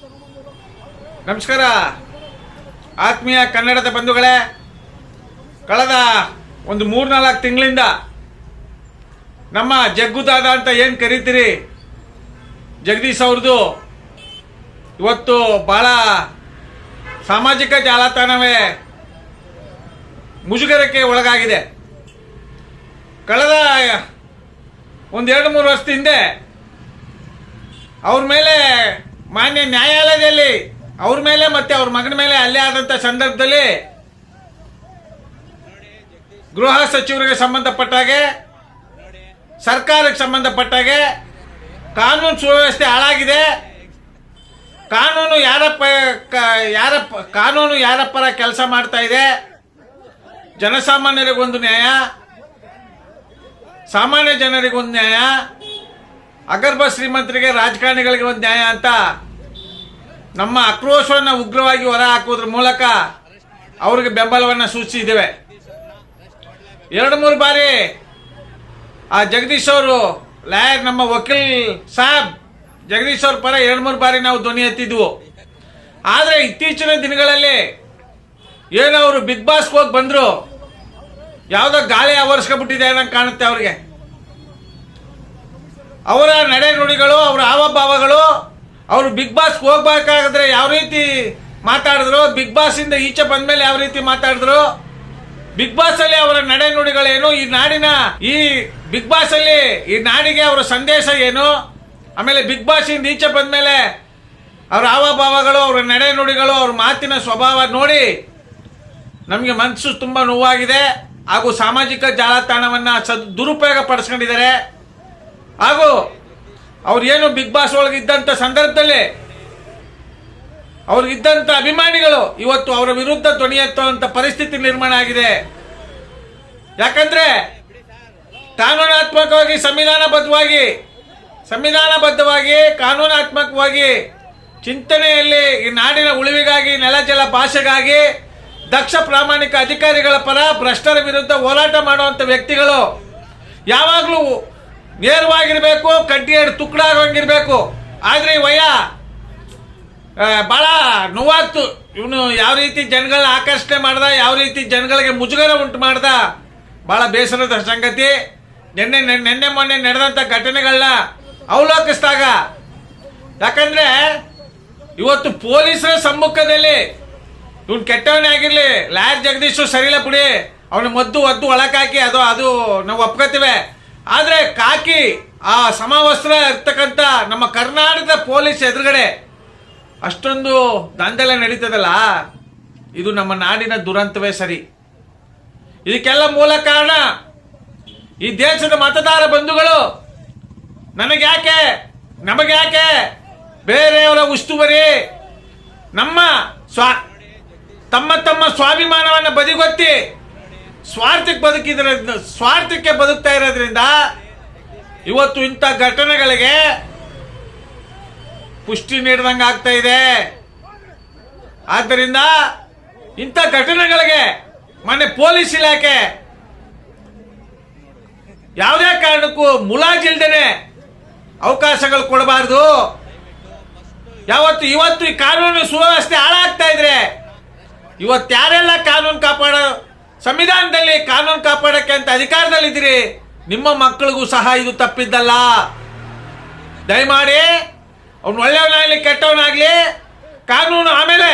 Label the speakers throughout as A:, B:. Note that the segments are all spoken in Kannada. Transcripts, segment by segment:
A: ನಮಸ್ಕಾರ. ಆತ್ಮೀಯ ಕನ್ನಡದ ಬಂಧುಗಳೇ, ಕಳೆದ ಒಂದು ಮೂರ್ನಾಲ್ಕು ತಿಂಗಳಿಂದ ನಮ್ಮ ಜಗ್ಗುದಾದ ಅಂತ ಏನು ಕರಿತೀರಿ? ಜಗದೀಶ್ ಅವ್ರದ್ದು ಇವತ್ತು ಭಾಳ ಸಾಮಾಜಿಕ ಜಾಲತಾಣವೇ ಮುಜುಗರಕ್ಕೆ ಒಳಗಾಗಿದೆ. ಕಳೆದ ಒಂದು ಎರಡು ಮೂರು ವರ್ಷದ ಹಿಂದೆ ಅವ್ರ ಮೇಲೆ ಮಾನ್ಯ ನ್ಯಾಯಾಲಯದಲ್ಲಿ ಅವ್ರ ಮೇಲೆ ಮತ್ತೆ ಅವ್ರ ಮಗನ ಮೇಲೆ ಅಲ್ಲೇ ಆದಂಥ ಸಂದರ್ಭದಲ್ಲಿ ಗೃಹ ಸಚಿವರಿಗೆ ಸಂಬಂಧಪಟ್ಟಾಗೆ ಸರ್ಕಾರಕ್ಕೆ ಸಂಬಂಧಪಟ್ಟಾಗೆ ಕಾನೂನು ಸುವ್ಯವಸ್ಥೆ ಹಾಳಾಗಿದೆ. ಕಾನೂನು ಯಾರ ಪ ಯಾರ ಕಾನೂನು ಯಾರ ಕೆಲಸ ಮಾಡ್ತಾ ಇದೆ? ಜನಸಾಮಾನ್ಯರಿಗೊಂದು ನ್ಯಾಯ, ಸಾಮಾನ್ಯ ಜನರಿಗೊಂದು ನ್ಯಾಯ, ಅಗರ್ಭ ಶ್ರೀಮಂತರಿಗೆ ರಾಜಕಾರಣಿಗಳಿಗೆ ಒಂದು ನ್ಯಾಯ ಅಂತ ನಮ್ಮ ಆಕ್ರೋಶವನ್ನು ಉಗ್ರವಾಗಿ ಹೊರ ಹಾಕುವುದ್ರ ಮೂಲಕ ಅವ್ರಿಗೆ ಬೆಂಬಲವನ್ನು ಸೂಚಿಸಿದ್ದೇವೆ. ಎರಡು ಮೂರು ಬಾರಿ ಆ ಜಗದೀಶ್ ಅವರು ಲಾಯರ್ ನಮ್ಮ ವಕೀಲ್ ಸಾಬ್, ಜಗದೀಶ್ ಅವ್ರ ಪರ ಎರಡು ಮೂರು ಬಾರಿ ನಾವು ಧ್ವನಿ ಎತ್ತಿದ್ವು. ಆದರೆ ಇತ್ತೀಚಿನ ದಿನಗಳಲ್ಲಿ ಏನು ಅವರು ಬಿಗ್ ಬಾಸ್ಗೆ ಹೋಗಿ ಬಂದರು, ಯಾವುದೋ ಗಾಳಿ ಆವರಿಸ್ಕೊಂಡ್ಬಿಟ್ಟಿದೆ ಅನ್ನೋ ಕಾಣುತ್ತೆ ಅವ್ರಿಗೆ. ಅವರ ನಡೆ ನುಡಿಗಳು ಅವರ ಹಾವಭಾವಗಳು ಅವರು ಬಿಗ್ ಬಾಸ್ಗೆ ಹೋಗ್ಬೇಕಾದ್ರೆ ಯಾವ ರೀತಿ ಮಾತಾಡಿದ್ರು? ಬಿಗ್ ಬಾಸ್ ಇಂದ ಈಚೆ ಬಂದ್ಮೇಲೆ ಯಾವ ರೀತಿ ಮಾತಾಡಿದ್ರು? ಬಿಗ್ ಬಾಸ್ ಅಲ್ಲಿ ಅವರ ನಡೆ ನುಡಿಗಳೇನು? ಈ ನಾಡಿನ ಈ ಬಿಗ್ ಬಾಸ್ ಅಲ್ಲಿ ಈ ನಾಡಿಗೆ ಅವರ ಸಂದೇಶ ಏನು? ಆಮೇಲೆ ಬಿಗ್ ಬಾಸ್ ಇಂದ ಈಚೆ ಬಂದ್ಮೇಲೆ ಅವರ ಹಾವಭಾವಗಳು, ಅವರ ನಡೆ ನುಡಿಗಳು, ಅವ್ರ ಮಾತಿನ ಸ್ವಭಾವ ನೋಡಿ ನಮಗೆ ಮನಸ್ಸು ತುಂಬ ನೋವಾಗಿದೆ. ಹಾಗೂ ಸಾಮಾಜಿಕ ಜಾಲತಾಣವನ್ನು ಸದ್ ದುರುಪಯೋಗ ಪಡಿಸ್ಕೊಂಡಿದ್ದಾರೆ. ಹಾಗೂ ಅವ್ರು ಏನು ಬಿಗ್ ಬಾಸ್ ಒಳಗೆ ಇದ್ದಂಥ ಸಂದರ್ಭದಲ್ಲಿ ಅವ್ರಿಗಿದ್ದಂಥ ಅಭಿಮಾನಿಗಳು ಇವತ್ತು ಅವರ ವಿರುದ್ಧ ಧ್ವನಿ ಎತ್ತುವಂಥ ಪರಿಸ್ಥಿತಿ ನಿರ್ಮಾಣ ಆಗಿದೆ. ಯಾಕಂದ್ರೆ ಕಾನೂನಾತ್ಮಕವಾಗಿ, ಸಂವಿಧಾನಬದ್ಧವಾಗಿ ಸಂವಿಧಾನಬದ್ಧವಾಗಿ, ಕಾನೂನಾತ್ಮಕವಾಗಿ ಚಿಂತನೆಯಲ್ಲಿ ಈ ನಾಡಿನ ಉಳಿವಿಗಾಗಿ ನೆಲ ಜಲ ಭಾಷೆಗಾಗಿ ದಕ್ಷ ಪ್ರಾಮಾಣಿಕ ಅಧಿಕಾರಿಗಳ ಪರ ಭ್ರಷ್ಟರ ವಿರುದ್ಧ ಹೋರಾಟ ಮಾಡುವಂಥ ವ್ಯಕ್ತಿಗಳು ಯಾವಾಗಲೂ ನೇರವಾಗಿರಬೇಕು ಕಡ್ಡಿ ಎರಡು ತುಕ್ಕಡ ಆಗೋಂಗಿರ್ಬೇಕು ಆದರೆ ವಯ ಭಾಳ ನೋವಾಗ್ತು. ಇವನು ಯಾವ ರೀತಿ ಜನಗಳ ಆಕರ್ಷಣೆ ಮಾಡ್ದ, ಯಾವ ರೀತಿ ಜನಗಳಿಗೆ ಮುಜುಗರ ಉಂಟು ಮಾಡ್ದ ಭಾಳ ಬೇಸರದ ಸಂಗತಿ. ನಿನ್ನೆ ನಿನ್ನೆ ಮೊನ್ನೆ ನಡೆದಂಥ ಘಟನೆಗಳನ್ನ ಅವಲೋಕಿಸಿದಾಗ, ಯಾಕಂದ್ರೆ ಇವತ್ತು ಪೊಲೀಸರ ಸಮ್ಮುಖದಲ್ಲಿ ಇವನು ಕೆಟ್ಟವನೇ ಆಗಿರಲಿ, ಲಾಯರ್ ಜಗದೀಶು ಸರಿಲ್ಲ ಬಿಡಿ, ಅವನ ಮದ್ದು ಒದ್ದು ಒಳಕಾಕಿ ಅದು ಅದು ನಾವು ಒಪ್ಕೋತೀವಿ. ಆದರೆ ಕಾಕಿ, ಆ ಸಮವಸ್ತ್ರ ಇರ್ತಕ್ಕಂಥ ನಮ್ಮ ಕರ್ನಾಟಕದ ಪೊಲೀಸ್ ಎದುರುಗಡೆ ಅಷ್ಟೊಂದು ದಾಂಧಲೆ ನಡೀತದಲ್ಲ? ಇದು ನಮ್ಮ ನಾಡಿನ ದುರಂತವೇ ಸರಿ. ಇದಕ್ಕೆಲ್ಲ ಮೂಲ ಕಾರಣ ಈ ದೇಶದ ಮತದಾರ ಬಂಧುಗಳು. ನನಗ್ಯಾಕೆ ನಮಗ್ಯಾಕೆ ನಮಗೆ ಯಾಕೆ? ಬೇರೆಯವರ ಉಸ್ತುವರಿ. ನಮ್ಮ ಸ್ವಾ ತಮ್ಮ ತಮ್ಮ ಸ್ವಾಭಿಮಾನವನ್ನು ಬದಿಗೊತ್ತಿ ಸ್ವಾರ್ಥಕ್ಕೆ ಬದುಕಿದ್ರೆ, ಸ್ವಾರ್ಥಕ್ಕೆ ಬದುಕ್ತಾ ಇರೋದ್ರಿಂದ ಇವತ್ತು ಇಂಥ ಘಟನೆಗಳಿಗೆ ಪುಷ್ಟಿ ನೀಡಿದಂಗೆ ಆಗ್ತಾ ಇದೆ. ಆದ್ದರಿಂದ ಇಂಥ ಘಟನೆಗಳಿಗೆ ಮೊನ್ನೆ ಪೊಲೀಸ್ ಇಲಾಖೆ ಯಾವುದೇ ಕಾರಣಕ್ಕೂ ಮುಲಾಜಿಲ್ದೇನೆ ಅವಕಾಶಗಳು ಕೊಡಬಾರ್ದು. ಯಾವತ್ತು ಇವತ್ತು ಈ ಕಾನೂನು ಸುವ್ಯವಸ್ಥೆ ಹಾಳಾಗ್ತಾ ಇದ್ರೆ ಇವತ್ತು ಯಾರೆಲ್ಲ ಕಾನೂನು ಕಾಪಾಡೋ ಸಂವಿಧಾನದಲ್ಲಿ ಕಾನೂನು ಕಾಪಾಡಕ್ಕೆ ಅಂತ ಅಧಿಕಾರದಲ್ಲಿದ್ದೀರಿ. ನಿಮ್ಮ ಮಕ್ಕಳಿಗೂ ಸಹ ಇದು ತಪ್ಪಿದ್ದಲ್ಲ. ದಯಮಾಡಿ ಅವ್ನು ಒಳ್ಳೆಯವನಾಗಲಿ, ಕೆಟ್ಟವನಾಗಲಿ, ಕಾನೂನು ಆಮೇಲೆ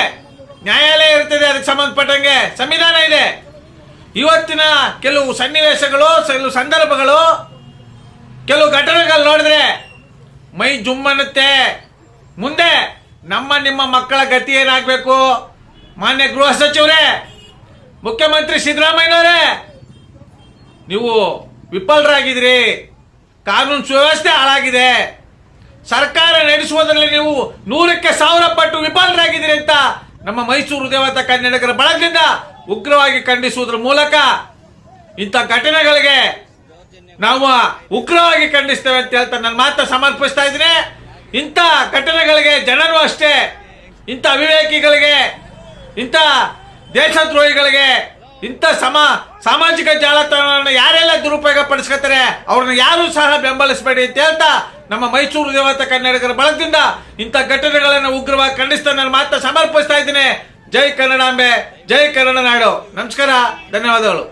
A: ನ್ಯಾಯಾಲಯ ಇರ್ತದೆ, ಅದಕ್ಕೆ ಸಂಬಂಧಪಟ್ಟಂಗೆ ಸಂವಿಧಾನ ಇದೆ. ಇವತ್ತಿನ ಕೆಲವು ಸನ್ನಿವೇಶಗಳು, ಕೆಲವು ಸಂದರ್ಭಗಳು, ಕೆಲವು ಘಟನೆಗಳು ನೋಡಿದ್ರೆ ಮೈ ಜುಮ್ಮನ್ನುತ್ತೆ. ಮುಂದೆ ನಮ್ಮ ನಿಮ್ಮ ಮಕ್ಕಳ ಗತಿ ಏನಾಗಬೇಕು? ಮಾನ್ಯ ಗೃಹ ಸಚಿವರೇ ಮುಖ್ಯಮಂತ್ರಿ ಸಿದ್ದರಾಮಯ್ಯನವರೇ, ನೀವು ವಿಫಲರಾಗಿದ್ದೀರಿ. ಕಾನೂನು ಸುವ್ಯವಸ್ಥೆ ಹಾಳಾಗಿದೆ. ಸರ್ಕಾರ ನಡೆಸುವುದರಲ್ಲಿ ನೀವು ನೂರಕ್ಕೆ ಸಾವಿರ ಪಟ್ಟು ವಿಫಲರಾಗಿದ್ದೀರಿ ಅಂತ ನಮ್ಮ ಮೈಸೂರು ದೇವತ ಕನ್ನಡಿಗರ ಬಳಗದಿಂದ ಉಗ್ರವಾಗಿ ಖಂಡಿಸುವುದರ ಮೂಲಕ ಇಂಥ ಘಟನೆಗಳಿಗೆ ನಾವು ಉಗ್ರವಾಗಿ ಖಂಡಿಸ್ತೇವೆ ಅಂತ ಹೇಳ್ತಾ ನನ್ನ ಮಾತ್ರ ಸಮರ್ಪಿಸ್ತಾ ಇದ್ದೀನಿ. ಇಂಥ ಘಟನೆಗಳಿಗೆ ಜನರು ಅಷ್ಟೇ, ಇಂಥ ಅವಿವೇಕಿಗಳಿಗೆ, ಇಂಥ ದೇಶದ್ರೋಹಿಗಳಿಗೆ ಇಂಥ ಸಮ ಸಾಮಾಜಿಕ ಜಾಲತಾಣವನ್ನು ಯಾರೆಲ್ಲ ದುರುಪಯೋಗ ಪಡಿಸ್ಕೊತಾರೆ ಅವ್ರನ್ನ ಯಾರು ಸಹ ಬೆಂಬಲಿಸಬೇಡಿ ಅಂತ ಹೇಳ್ತಾ ನಮ್ಮ ಮೈಸೂರು ದೇವತ ಕನ್ನಡಿಗರ ಬಳಗದಿಂದ ಇಂಥ ಘಟನೆಗಳನ್ನು ಉಗ್ರವಾಗಿ ಖಂಡಿಸ್ತಾ ನಾನು ಮಾತ್ರ ಸಮರ್ಪಿಸ್ತಾ ಇದ್ದೀನಿ. ಜೈ ಕನ್ನಡಾಂಬೆ, ಜೈ ಕನ್ನಡ ನಾಡು. ನಮಸ್ಕಾರ, ಧನ್ಯವಾದಗಳು.